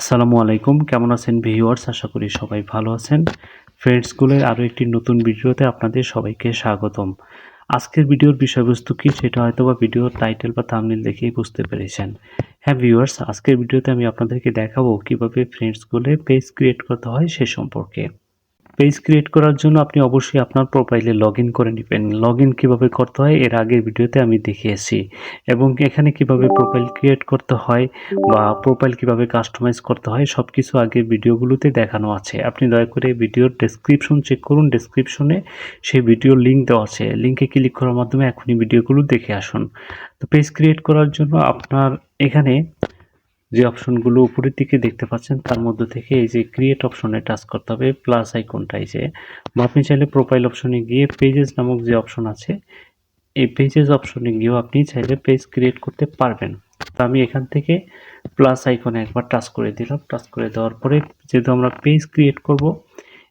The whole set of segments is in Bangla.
আসসালামু আলাইকুম। কেমন আছেন ভিউয়ার্স? আশা করি সবাই ভালো আছেন। ফ্রেন্ডস স্কুলের আরও একটি নতুন ভিডিওতে আপনাদের সবাইকে স্বাগতম। আজকের ভিডিওর বিষয়বস্তু কি সেটা হয়তো বা ভিডিওর টাইটেল বা থামনিল দেখেই বুঝতে পেরেছেন। হ্যাঁ ভিউয়ার্স, আজকের ভিডিওতে আমি আপনাদেরকে দেখাবো কীভাবে ফ্রেন্ডস স্কুলে পেজ ক্রিয়েট করতে হয় সে সম্পর্কে। পেজ ক্রিয়েট করার জন্য আপনি অবশ্যই আপনার প্রোফাইলে লগ ইন করে নেবেন। লগ ইন কীভাবে করতে হয়, এর আগের ভিডিওতে আমি দেখিয়েছি। এবং এখানে কীভাবে প্রোফাইল ক্রিয়েট করতে হয় বা প্রোফাইল কীভাবে কাস্টমাইজ করতে হয় সব কিছু আগের ভিডিওগুলোতে দেখানো আছে। আপনি দয়া করে ভিডিওর ডেসক্রিপশন চেক করুন। ডেসক্রিপশনে সেই ভিডিওর লিঙ্ক দেওয়া আছে। লিঙ্কে ক্লিক করার মাধ্যমে এখনই ভিডিওগুলো দেখে আসুন। তো পেজ ক্রিয়েট করার জন্য আপনার এখানে যে অপশনগুলো উপরের দিকে দেখতে পাচ্ছেন, তার মধ্যে থেকে এই যে ক্রিয়েট অপশনে টাচ করতে হবে প্লাস আইকনটা এই যে। বা আপনি চাইলে প্রোফাইল অপশনে গিয়ে পেজেস নামক যে অপশন আছে, এই পেজেস অপশনে গিয়েও আপনি চাইলে পেজ ক্রিয়েট করতে পারবেন। তো আমি এখান থেকে প্লাস আইকনে একবার টাচ করে দিলাম। টাচ করে দেওয়ার পরে যেহেতু আমরা পেজ ক্রিয়েট করব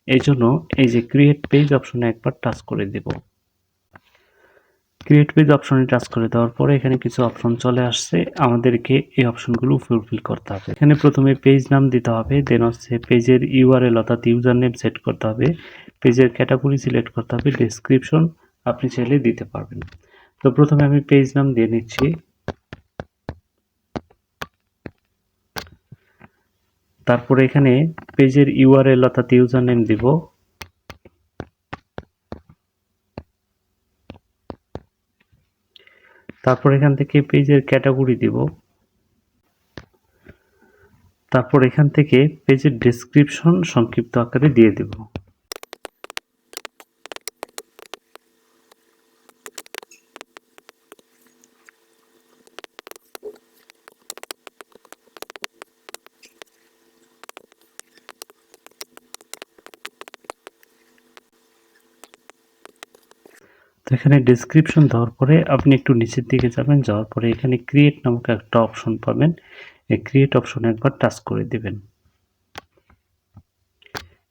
এই জন্য এই যে ক্রিয়েট পেজ অপশনে একবার টাচ করে দেব। ক্রিয়েট পেজ অপশনে টাচ করে দেওয়ার পরে এখানে কিছু অপশন চলে আসছে। আমাদেরকে এই অপশনগুলো ফুলফিল করতে হবে। এখানে প্রথমে পেজ নাম দিতে হবে দেন হচ্ছে পেজের ইউআরএল অর্থাৎ ইউজার নেম সেট করতে হবে। পেজের ক্যাটাগরি সিলেক্ট করতে হবে ডেসক্রিপশন আপনি চাইলে দিতে পারবেন। তো প্রথমে আমি পেজ নাম দিয়ে নিচ্ছি। তারপরে এখানে পেজের ইউআরএল অর্থাৎ ইউজার নেম দিব। তারপর এখান থেকে পেজের ক্যাটাগরি দিব। তারপর এখান থেকে পেজের ডেসক্রিপশন সংক্ষিপ্ত আকারে দিয়ে দেব। তো এখানে ডেসক্রিপশন দেওয়ার পরে আপনি একটু নিচের দিকে যাবেন, যাওয়ার পরে এখানে ক্রিয়েট নামক একটা অপশন পাবেন। এই ক্রিয়েট অপশনে একবার টাচ করে দিবেন।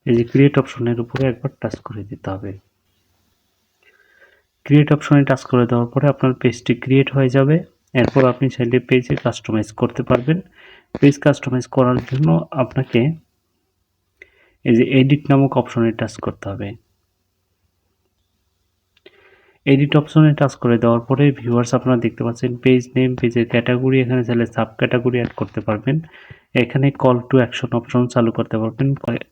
এই যে ক্রিয়েট অপশনের উপরে একবার টাচ করে দিতে হবে। ক্রিয়েট অপশনে টাচ করে দেওয়ার পরে আপনার পেজটি ক্রিয়েট হয়ে যাবে। এরপর আপনি চাইলে পেজে কাস্টমাইজ করতে পারবেন। পেজ কাস্টমাইজ করার জন্য আপনাকে এই যে এডিট নামক অপশনে টাচ করতে হবে। এডিট অপশনে টাচ করে দেওয়ার পরে ভিউয়ার্স আপনারা দেখতে পাচ্ছেন পেজ নেম পেজের ক্যাটাগরি এখানে চাইলে সাব ক্যাটাগরি অ্যাড করতে পারবেন। এখানে কল টু অ্যাকশন অপশন চালু করতে পারবেন।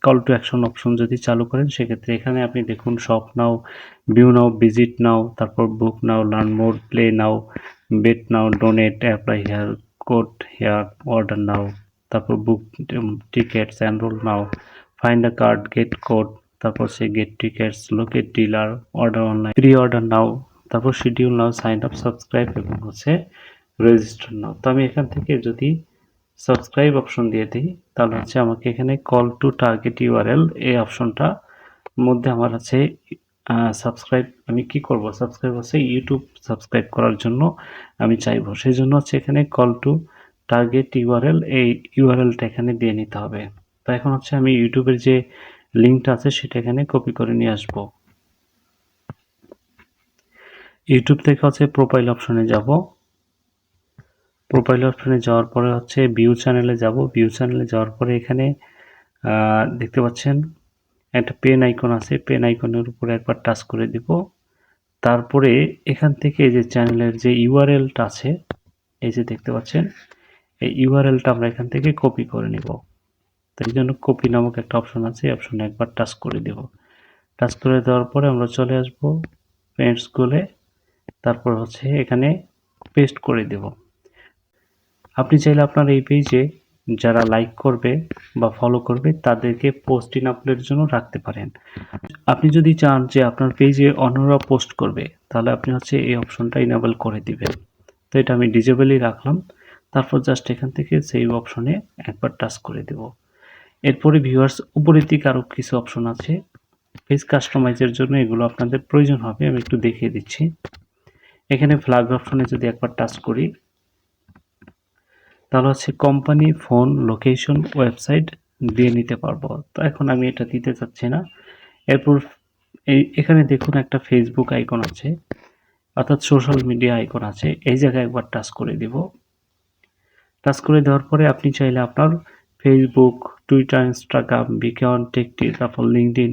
কল টু অ্যাকশন অপশন যদি চালু করেন, সেক্ষেত্রে এখানে আপনি দেখুন shop now view now visit now তারপর book now learn more play now bet now donate apply here code here order now তারপর book tickets enroll now find a card get code তারপর সে get tickets locate dealer order online pre order now তারপর schedule now sign up subscribe এবং হচ্ছে রেজিস্টার নাও তো আমি এখান থেকে যদি সাবস্ক্রাইব অপশন দিয়ে দিই, তাহলে হচ্ছে আমাকে এখানে কল টু টার্গেট ইউআরএল এই অপশনটা মধ্যে আমার আছে সাবস্ক্রাইব আমি কি করব? সাবস্ক্রাইব হচ্ছে ইউটিউব সাবস্ক্রাইব করার জন্য আমি চাইব। সেই জন্য হচ্ছে এখানে কল টু টার্গেট ইউআরএল এই ইউআরএলটা এখানে দিয়ে নিতে হবে। তো এখন হচ্ছে আমি ইউটিউবের যে লিঙ্কটা আছে, সেটা এখানে কপি করে নিয়ে আসব। ইউটিউব থেকে হচ্ছে প্রোফাইল অপশনে যাব। প্রোফাইল অপশনে যাওয়ার পরে হচ্ছে ভিউ চ্যানেলে যাব। ভিউ চ্যানেলে যাওয়ার পরে এখানে দেখতে পাচ্ছেন, একটা পেন আইকন আছে। পেন আইকনের উপরে একবার টাচ করে দিব। তারপরে এখান থেকে এই যে চ্যানেলের যে ইউআরএলটা আছে, এই যে দেখতে পাচ্ছেন, এই ইউআরএলটা আমরা এখান থেকে কপি করে নিব। তাই জন্য কপি নামক একটা অপশন আছে অপশনে একবার টাচ করে দেব। টাচ করে দেওয়ার পরে আমরা চলে আসব পেন্টস গোলে তারপর হচ্ছে এখানে পেস্ট করে দেব। আপনি চাইলে আপনার এই পেজে যারা লাইক করবে বা ফলো করবে, তাদেরকে পোস্ট ইন আপলোডের জন্য রাখতে পারেন। আপনি যদি চান যে আপনার পেজে অন্যরা পোস্ট করবে, তাহলে আপনি হচ্ছে এই অপশনটা ইনেবল করে দিবেন। তো এটা আমি ডিজেবলই রাখলাম। তারপর জাস্ট এখান থেকে সেভ অপশনে একবার টাচ করে দেবো। এরপরে ভিউয়ার্স উপরের দিকে আরও কিছু অপশন আছে। পেজ কাস্টমাইজের জন্য এগুলো আপনাদের প্রয়োজন হবে, আমি একটু দেখিয়ে দিচ্ছি। এখানে ফ্ল্যাগ অপশনে যদি একবার টাচ করি, তাহলে হচ্ছে কোম্পানি ফোন লোকেশন ওয়েবসাইট দিয়ে নিতে পারব। তো এখন আমি এটা দিতে চাচ্ছি না। এরপর এই, এখানে দেখুন একটা ফেসবুক আইকন আছে, অর্থাৎ সোশ্যাল মিডিয়া আইকন আছে। এই জায়গায় একবার টাচ করে দিব। টাচ করে দেওয়ার পরে আপনি চাইলে আপনার ফেসবুক টুইটার ইনস্টাগ্রাম বিকন টেকটি তারপর লিঙ্কডিন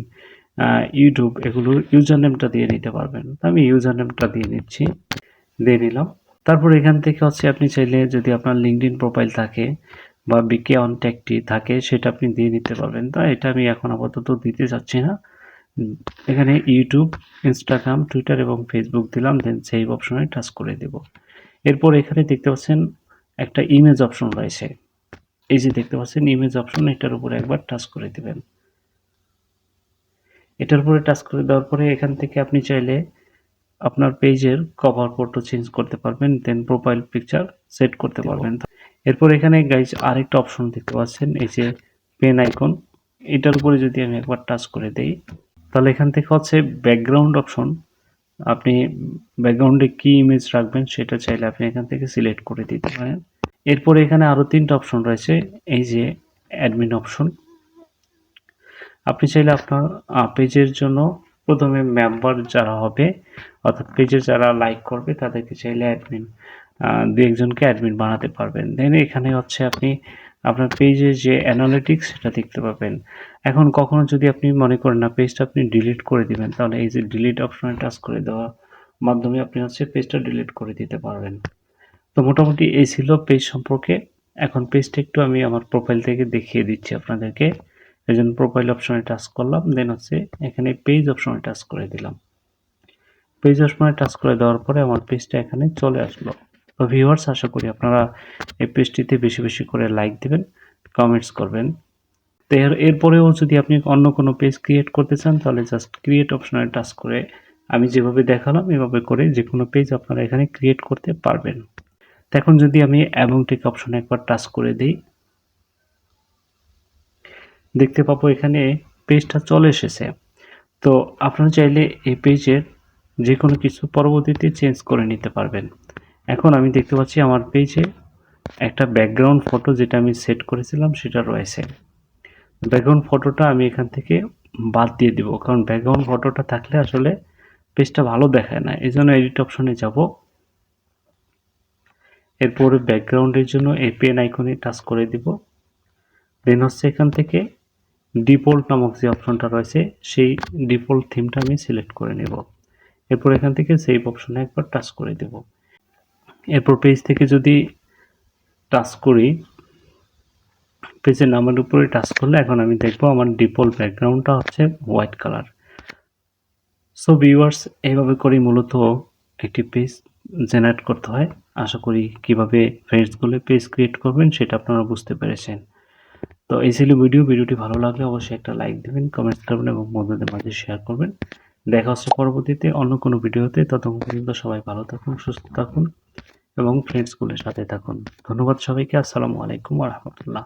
ইউটিউব এগুলো ইউজার নেমটা দিয়ে নিতে পারবেন। আমি ইউজার নেমটা দিয়ে নিচ্ছি, দিয়ে নিলাম। তারপর এখান থেকে হচ্ছে আপনি চাইলে যদি আপনার লিঙ্কডিন প্রোফাইল থাকে বা বিকে অন টেকটি থাকে, সেটা আপনি দিয়ে নিতে পারবেন। তো এটা আমি এখন আপাতত দিতে চাচ্ছি না। এখানে ইউটিউব ইনস্টাগ্রাম টুইটার এবং ফেসবুক দিলাম দেন সেই অপশনে টাচ করে দেব। এরপর এখানে দেখতে পাচ্ছেন একটা ইমেজ অপশন রয়েছে। এই যে দেখতে পাচ্ছেন ইমেজ অপশন এটার উপরে একবার টাচ করে দিবেন। এটার উপরে টাচ করে দেওয়ার পরে এখান থেকে আপনি চাইলে আপনার পেজের কভার ফটো চেঞ্জ করতে পারবেন দেন প্রোফাইল পিকচার সেট করতে পারবেন। এরপর এখানে গাইজ আরেকটা অপশন দেখতে পাচ্ছেন এই যে পেন আইকন এটার উপরে যদি আমি একবার টাচ করে দেই তাহলে এখান থেকে হচ্ছে ব্যাকগ্রাউন্ড অপশন আপনি ব্যাকগ্রাউন্ডে কি ইমেজ রাখবেন সেটা চাইলে আপনি এখান থেকে সিলেক্ট করে দিতে পারেন। এরপরে এখানে আরও তিনটা অপশন রয়েছে, এই যে অ্যাডমিন অপশন আপনি চাইলে আপনার পেজের জন্য প্রথমে মেম্বার যারা হবে, অর্থাৎ পেজে যারা লাইক করবে, তাদেরকে চাইলে অ্যাডমিন দু একজনকে অ্যাডমিন বানাতে পারবেন। দেন এখানে হচ্ছে আপনি আপনার পেজে যে অ্যানালিটিক্স সেটা দেখতে পাবেন। এখন কখনো যদি আপনি মনে করেন না পেজটা আপনি ডিলিট করে দিবেন, তাহলে এই যে ডিলিট অপশনে টাচ করে দেওয়া মাধ্যমে আপনি হচ্ছে পেজটা ডিলিট করে দিতে পারবেন। মোটামুটি এই ছিল পেজ সম্পর্কে। এখন পেজটা একটু আমি আমার প্রোফাইল থেকে দেখিয়ে দিচ্ছি আপনাদেরকে। এই জন্য প্রোফাইল অপশনে টাচ করলাম দেন হচ্ছে এখানে পেজ অপশনে টাচ করে দিলাম। পেজ অপশনে টাচ করে দেওয়ার পরে আমার পেজটা এখানে চলে আসলো। তো ভিউয়ার্স আশা করি আপনারা এই পেজটিতে বেশি বেশি করে লাইক দিবেন কমেন্টস করবেন। তো এর, এরপরেও যদি আপনি অন্য কোনো পেজ ক্রিয়েট করতে চান, তাহলে জাস্ট ক্রিয়েট অপশনে টাচ করে আমি যেভাবে দেখালাম, এভাবে করে যে কোনো পেজ আপনারা এখানে ক্রিয়েট করতে পারবেন। এখন যদি আমি এবং টেক অপশনে একবার টাচ করে দিই, দেখতে পাবো এখানে পেজটা চলে এসেছে। তো আপনারা চাইলে এই পেজের যে কোনো কিছু পরবর্তীতে চেঞ্জ করে নিতে পারবেন। এখন আমি দেখতে পাচ্ছি আমার পেজে একটা ব্যাকগ্রাউন্ড ফটো যেটা আমি সেট করেছিলাম সেটা রয়েছে। ব্যাকগ্রাউন্ড ফটোটা আমি এখান থেকে বাদ দিয়ে দিব, কারণ ব্যাকগ্রাউন্ড ফটোটা থাকলে আসলে পেজটা ভালো দেখায় না। এই জন্য এডিট অপশনে যাব। এরপরে ব্যাকগ্রাউন্ডের জন্য এই পেন আইকনে টাচ করে দিব। দেন হচ্ছে এখান থেকে ডিফল্ট নামক যে অপশনটা রয়েছে, সেই ডিফল্ট থিমটা আমি সিলেক্ট করে নেব। এরপর এখান থেকে সেভ অপশনে একবার টাচ করে দেব। এরপর পেজ থেকে যদি টাচ করি পেজের নামের উপরে টাচ করলে এখন আমি দেখব আমার ডিফল্ট ব্যাকগ্রাউন্ডটা হচ্ছে হোয়াইট কালার সো ভিউয়ার্স এইভাবে করি মূলত একটি পেজ জেনারেট করতে হয়। আশা করি কীভাবে ফ্রেন্ডসগুলো পেজ ক্রিয়েট করবেন সেটা আপনারা বুঝতে পেরেছেন। তো এই ছিল ভিডিও ভিডিওটি ভালো লাগলে অবশ্যই একটা লাইক দেবেন কমেন্টস করবেন এবং বন্ধুদের মাঝে শেয়ার করবেন। দেখা হচ্ছে পরবর্তীতে অন্য কোনো ভিডিওতে ততক্ষণ পর্যন্ত সবাই ভালো থাকুন, সুস্থ থাকুন এবং ফ্রেন্ডসগুলোর সাথে থাকুন। ধন্যবাদ সবাইকে। আসসালামু আলাইকুম রহমতুল্লাহ।